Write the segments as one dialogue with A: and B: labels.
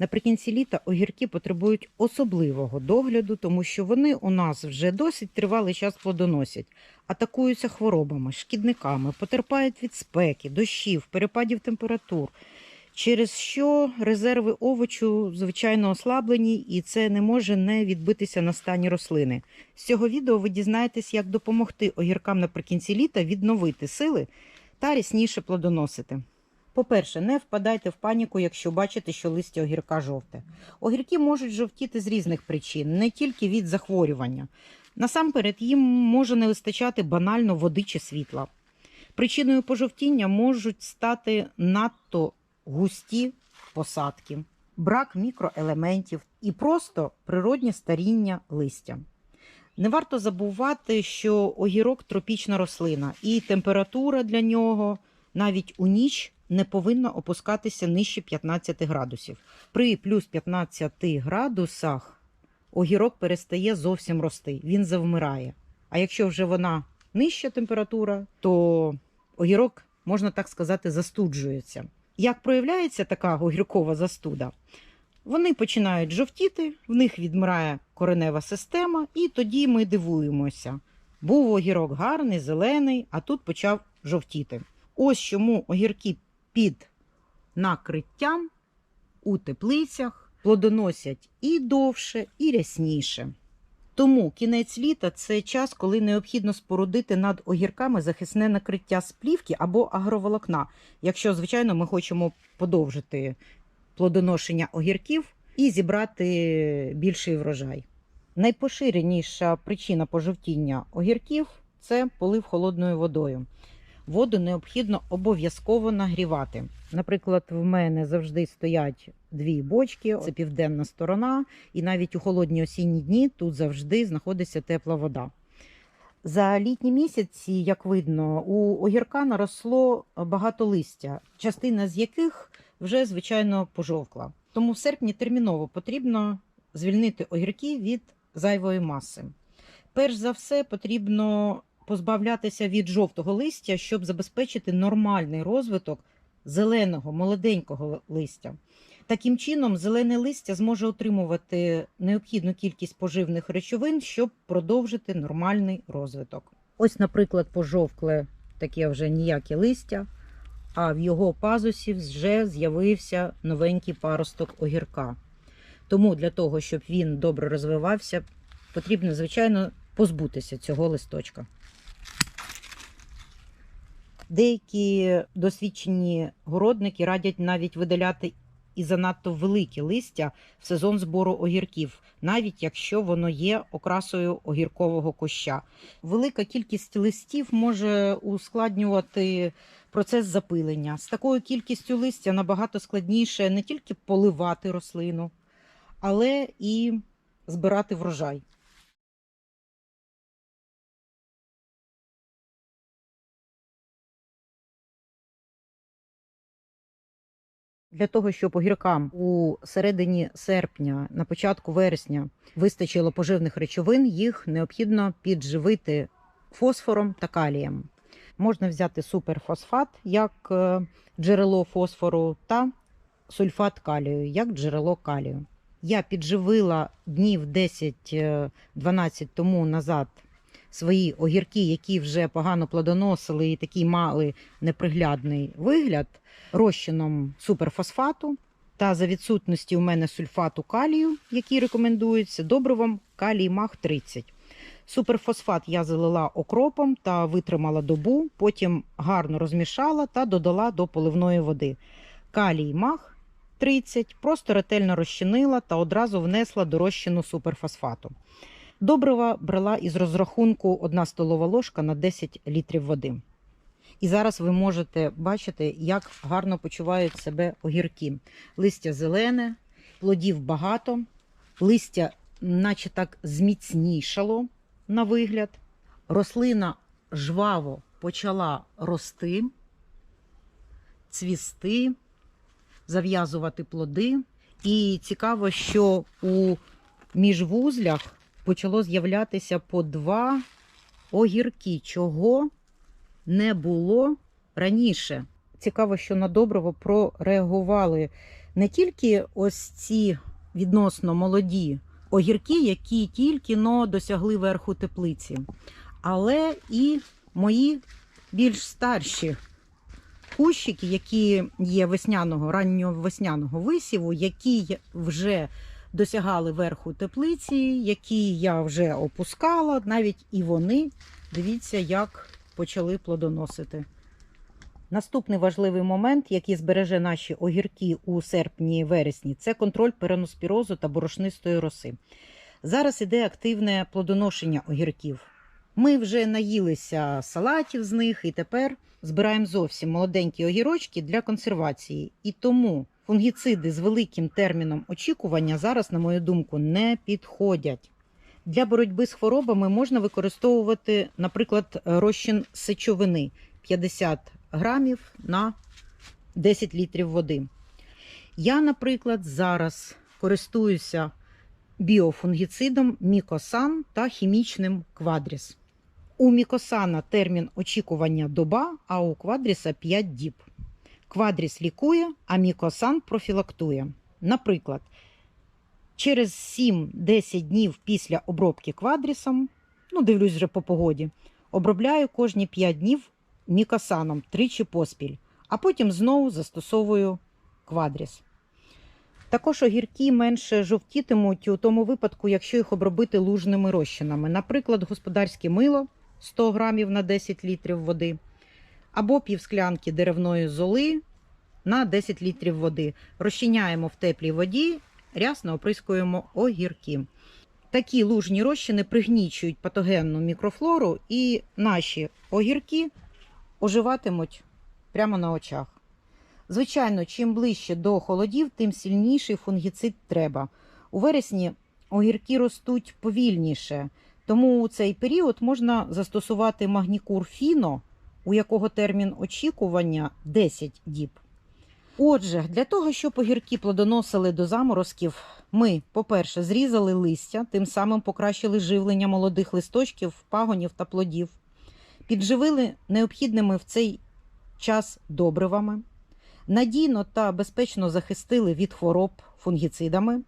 A: Наприкінці літа огірки потребують особливого догляду, тому що вони у нас вже досить тривалий час плодоносять, атакуються хворобами, шкідниками, потерпають від спеки, дощів, перепадів температур, через що резерви овочу звичайно ослаблені, і це не може не відбитися на стані рослини. З цього відео ви дізнаєтесь, як допомогти огіркам наприкінці літа відновити сили та рясніше плодоносити. По-перше, не впадайте в паніку, якщо бачите, що листя огірка жовте. Огірки можуть жовтіти з різних причин, не тільки від захворювання. Насамперед, їм може не вистачати банально води чи світла. Причиною пожовтіння можуть стати надто густі посадки, брак мікроелементів і просто природнє старіння листя. Не варто забувати, що огірок тропічна рослина, і температура для нього навіть у ніч не повинна опускатися нижче 15 градусів. При плюс 15 градусах огірок перестає зовсім рости, він завмирає. А якщо вже вона нижча температура, то огірок, можна так сказати, застуджується. Як проявляється така огіркова застуда? Вони починають жовтіти, в них відмирає коренева система, і тоді ми дивуємося. Був огірок гарний, зелений, а тут почав жовтіти. Ось чому огірки під накриттям у теплицях плодоносять і довше, і рясніше. Тому кінець літа це час, коли необхідно спорудити над огірками захисне накриття з плівки або агроволокна, якщо, звичайно, ми хочемо подовжити плодоношення огірків і зібрати більший врожай. Найпоширеніша причина пожовтіння огірків це полив холодною водою. Воду необхідно обов'язково нагрівати. Наприклад, в мене завжди стоять дві бочки, це південна сторона, і навіть у холодні осінні дні тут завжди знаходиться тепла вода. За літні місяці, як видно, у огірка наросло багато листя, частина з яких вже звичайно пожовкла. Тому в серпні терміново потрібно звільнити огірки від зайвої маси. Перш за все, потрібно позбавлятися від жовтого листя, щоб забезпечити нормальний розвиток зеленого, молоденького листя. Таким чином, зелене листя зможе отримувати необхідну кількість поживних речовин, щоб продовжити нормальний розвиток. Ось, наприклад, пожовкле таке вже ніяке листя, а в його пазусі вже з'явився новенький паросток огірка. Тому для того, щоб він добре розвивався, потрібно, звичайно, позбутися цього листочка. Деякі досвідчені городники радять навіть видаляти і занадто велике листя в сезон збору огірків, навіть якщо воно є окрасою огіркового куща. Велика кількість листів може ускладнювати процес запилення. З такою кількістю листя набагато складніше не тільки поливати рослину, але і збирати врожай. Для того, щоб огіркам у середині серпня, на початку вересня вистачило поживних речовин, їх необхідно підживити фосфором та калієм. Можна взяти суперфосфат як е, джерело фосфору та сульфат калію як джерело калію. Я підживила днів 10-12 тому назад свої огірки, які вже погано плодоносили і такі мали неприглядний вигляд, розчином суперфосфату та за відсутності у мене сульфату калію, який рекомендується, добривом калій мах 30. Суперфосфат я залила окропом та витримала добу, потім гарно розмішала та додала до поливної води. Калій мах 30 просто ретельно розчинила та одразу внесла до розчину суперфосфату. Добрива брала із розрахунку 1 столова ложка на 10 літрів води. І зараз ви можете бачити, як гарно почувають себе огірки. Листя зелене, плодів багато, листя, наче так, зміцнішало на вигляд. Рослина жваво почала рости, цвісти, зав'язувати плоди. І цікаво, що у міжвузлях почало з'являтися по два огірки, чого не було раніше. Цікаво, що на добриво прореагували не тільки ось ці відносно молоді огірки, які тільки но досягли верху теплиці, але і мої більш старші кущики, які є весняного, раннього весняного висіву, які вже досягали верху теплиці, які я вже опускала, навіть і вони, дивіться, як почали плодоносити. Наступний важливий момент, який збереже наші огірки у серпні-вересні, це контроль переноспірозу та борошнистої роси. Зараз іде активне плодоношення огірків. Ми вже наїлися салатів з них і тепер збираємо зовсім молоденькі огірочки для консервації. І тому фунгіциди з великим терміном очікування зараз, на мою думку, не підходять. Для боротьби з хворобами можна використовувати, наприклад, розчин сечовини 50 грамів на 10 літрів води. Я, наприклад, зараз користуюся біофунгіцидом Мікосан та хімічним квадріс. У Мікосана термін очікування доба, а у квадріса 5 діб. Квадріс лікує, а Мікосан профілактує. Наприклад, через 7-10 днів після обробки квадрісом, ну, дивлюсь вже по погоді, обробляю кожні 5 днів мікосаном тричі поспіль, а потім знову застосовую квадріс. Також огірки менше жовтітимуть у тому випадку, якщо їх обробити лужними розчинами, наприклад, господарське мило 100 грамів на 10 літрів води, або півсклянки деревної золи на 10 літрів води. Розчиняємо в теплій воді, рясно оприскуємо огірки. Такі лужні розчини пригнічують патогенну мікрофлору, і наші огірки оживатимуть прямо на очах. Звичайно, чим ближче до холодів, тим сильніший фунгіцид треба. У вересні огірки ростуть повільніше, тому у цей період можна застосувати магнікур фіно, у якого термін очікування 10 діб. Отже, для того, щоб огірки плодоносили до заморозків, ми, по-перше, зрізали листя, тим самим покращили живлення молодих листочків, пагонів та плодів, підживили необхідними в цей час добривами, надійно та безпечно захистили від хвороб фунгіцидами,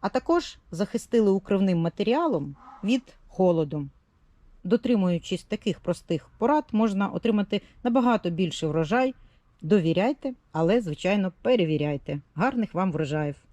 A: а також захистили укривним матеріалом від холоду. Дотримуючись таких простих порад, можна отримати набагато більший врожай. Довіряйте, але, звичайно, перевіряйте. Гарних вам врожаїв!